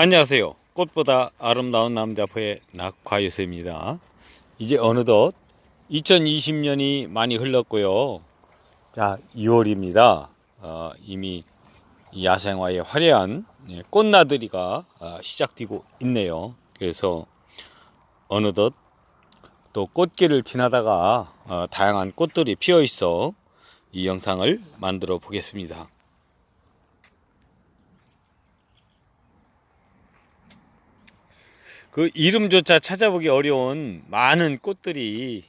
안녕하세요. 꽃보다 아름다운 남자포의 낙화유수입니다. 이제 어느덧 2020년이 많이 흘렀고요. 자, 2월입니다. 어, 이미 이 야생화의 화려한 예, 꽃나들이가 아, 시작되고 있네요. 그래서 어느덧 또 꽃길을 지나다가 어, 다양한 꽃들이 피어 있어 이 영상을 만들어 보겠습니다. 그 이름조차 찾아보기 어려운 많은 꽃들이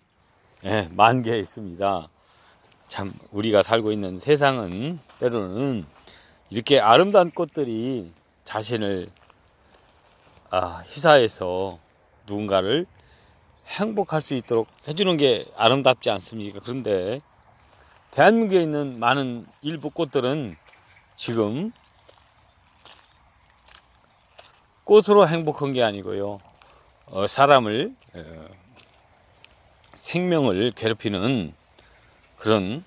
예, 만개해 있습니다. 참 우리가 살고 있는 세상은 때로는 이렇게 아름다운 꽃들이 자신을 아, 희사해서 누군가를 행복할 수 있도록 해주는 게 아름답지 않습니까? 그런데 대한민국에 있는 많은 일부 꽃들은 지금 꽃으로 행복한 게 아니고요. 어, 사람을 어, 생명을 괴롭히는 그런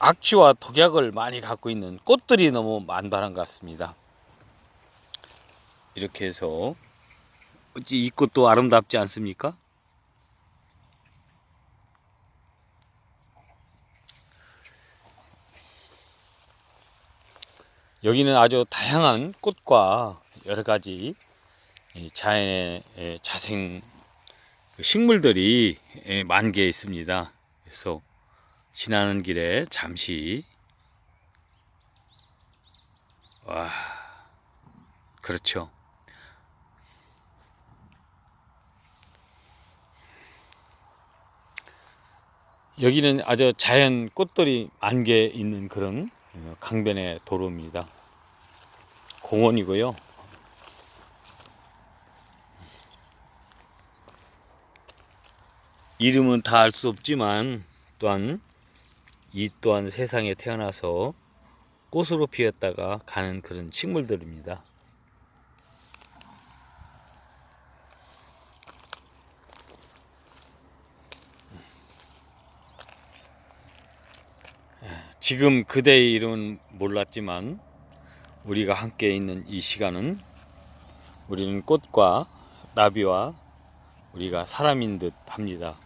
악취와 독약을 많이 갖고 있는 꽃들이 너무 만발한 것 같습니다. 이렇게 해서 어찌 이 꽃도 아름답지 않습니까? 여기는 아주 다양한 꽃과 여러 가지 이 자연의 에, 자생 그 식물들이 에, 만개해 있습니다. 그래서 지나는 길에 잠시 와 그렇죠. 여기는 아주 자연 꽃들이 만개 있는 그런 어, 강변의 도로입니다. 공원이고요. 이름은 다 알 수 없지만 또한 이 또한 세상에 태어나서 꽃으로 피었다가 가는 그런 식물들입니다. 지금 그대의 이름은 몰랐지만 우리가 함께 있는 이 시간은 우리는 꽃과 나비와 우리가 사람인 듯 합니다.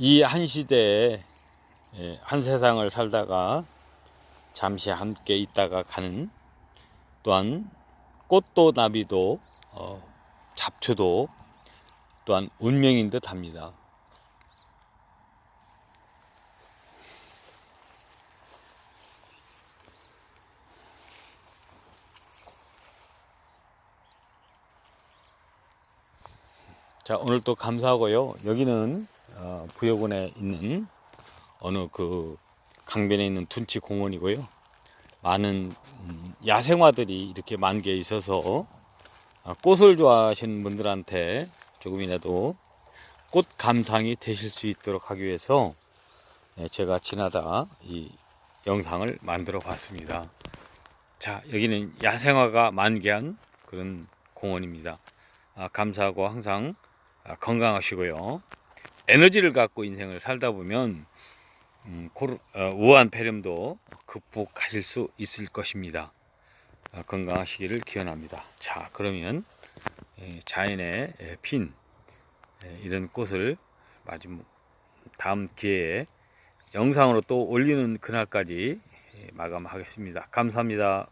이 한 시대에 예, 한 세상을 살다가 잠시 함께 있다가 가는 또한 꽃도 나비도 어, 잡초도 또한 운명인 듯 합니다. 자, 오늘 또 감사하고요. 여기는 어, 부여군에 있는 어느 그 강변에 있는 둔치 공원이고요. 많은 음, 야생화들이 이렇게 만개 있어서 아, 꽃을 좋아하시는 분들한테 조금이라도 꽃 감상이 되실 수 있도록 하기 위해서 예, 제가 지나다 이 영상을 만들어 봤습니다. 자, 여기는 야생화가 만개한 그런 공원입니다. 아, 감사하고 항상 아, 건강하시고요. 에너지를 갖고 인생을 살다 보면 음, 고르, 어, 우한 폐렴도 극복하실 수 있을 것입니다. 아, 건강하시기를 기원합니다. 자, 그러면 예, 자연의 예, 핀 예, 이런 꽃을 마지막 다음 기회에 영상으로 또 올리는 그날까지 예, 마감하겠습니다. 감사합니다.